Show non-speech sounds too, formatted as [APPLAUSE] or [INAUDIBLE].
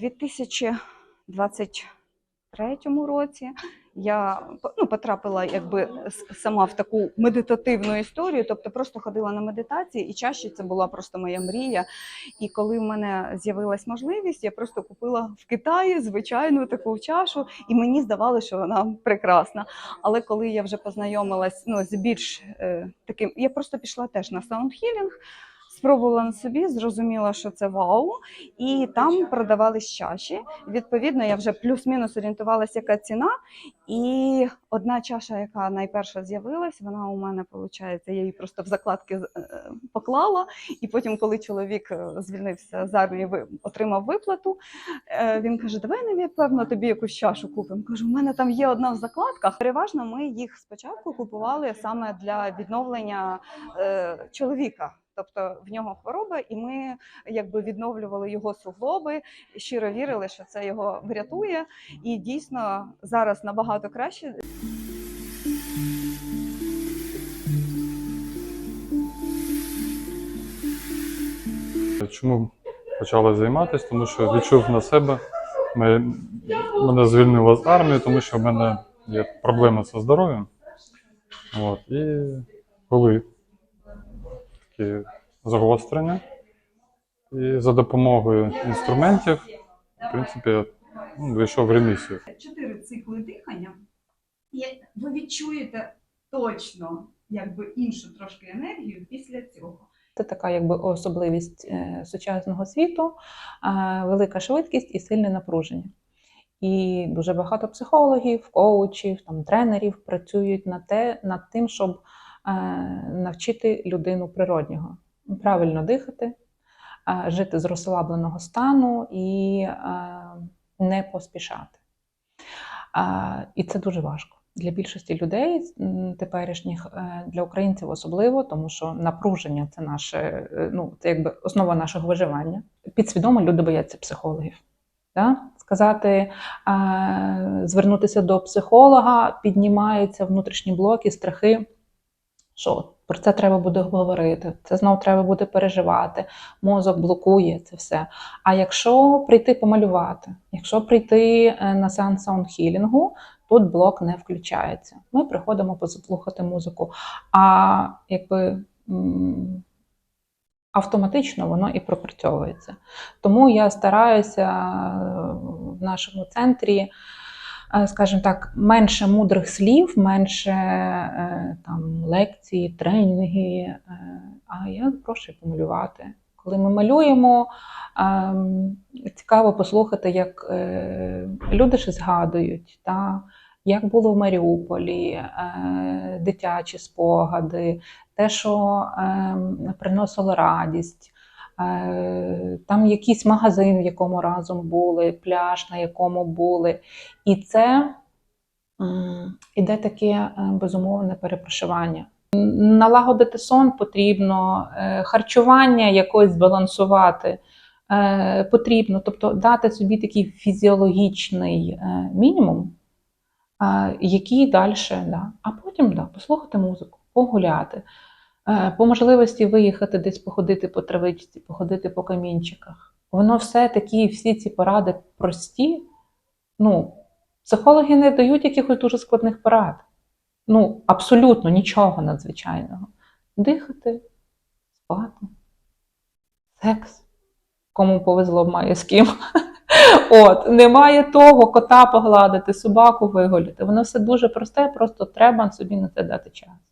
2023 році я ну, потрапила якби сама в таку медитативну історію, тобто просто ходила на медитації, і чаще це була просто моя мрія. І коли в мене з'явилась можливість, я просто купила в Китаї звичайну таку чашу, і мені здавалося, що вона прекрасна. Але коли я вже познайомилась ну, з більш е, таким, я просто пішла теж на саундхілінг. Спробувала на собі, зрозуміла, що це вау, і там продавались чаші. Відповідно, я вже плюс-мінус орієнтувалася, яка ціна. І одна чаша, яка найперша з'явилась, вона у мене виходить, я її просто в закладки е, поклала. І потім, коли чоловік е, звільнився з армії, отримав виплату, е, він каже: Давай не певно тобі якусь чашу купимо. Кажу, у мене там є одна в закладках. Переважно ми їх спочатку купували саме для відновлення чоловіка. Тобто в нього хвороба, і ми якби відновлювали його суглоби, щиро вірили, що це його врятує. І дійсно зараз набагато краще. Чому почала займатися? Тому що відчув на себе, мене, мене звільнило з армії, тому що в мене є проблеми зі здоров'ям. І були такі загострення. І за допомогою інструментів, в принципі, ну, вийшов в ремісію. Чотири цикли дихання, і ви відчуєте точно якби іншу трошки енергію після цього. Це така якби особливість е, сучасного світу, е, велика швидкість і сильне напруження. І дуже багато психологів, коучів, там, тренерів працюють над, те, над тим, щоб навчити людину природнього. Правильно дихати, е, жити з розслабленого стану і е, не поспішати. Е, і це дуже важко. Для більшості людей теперішніх, е, для українців особливо, тому що напруження це наше, е, ну це якби основа нашого виживання. Підсвідомо люди бояться психологів. Да? Сказати, е, звернутися до психолога, піднімаються внутрішні блоки, страхи. Що про це треба буде говорити, це знову треба буде переживати, мозок блокує це все. А якщо прийти помалювати, якщо прийти е, на сеанс саундхілінгу, тут блок не включається. Ми приходимо послухати музику. А якби автоматично воно і пропрацьовується. Тому я стараюся е, в нашому центрі, скажімо так, менше мудрих слів, менше е, там, лекцій, тренінги. е, А я прошу помалювати. Коли ми малюємо, ем, цікаво послухати, як е, люди ж згадують, та, як було в Маріуполі, е, дитячі спогади, те, що ем, приносило радість. Е, Там якийсь магазин, в якому разом були, пляж, на якому були. І це іде таке е, безумовне перепрошування. Налагодити сон потрібно, е, харчування якось збалансувати потрібно, тобто дати собі такий фізіологічний мінімум, який далі, да. а потім да, послухати музику, погуляти, по можливості виїхати десь походити по травичці, походити по камінчиках. Воно все такі, всі ці поради прості. Ну, психологи не дають якихось дуже складних порад. Ну, абсолютно нічого надзвичайного. Дихати, спати, секс. Кому повезло, має з ким. [LAUGHS] От, немає того кота погладити, собаку вигуляти. Воно все дуже просте, просто треба собі на це дати час.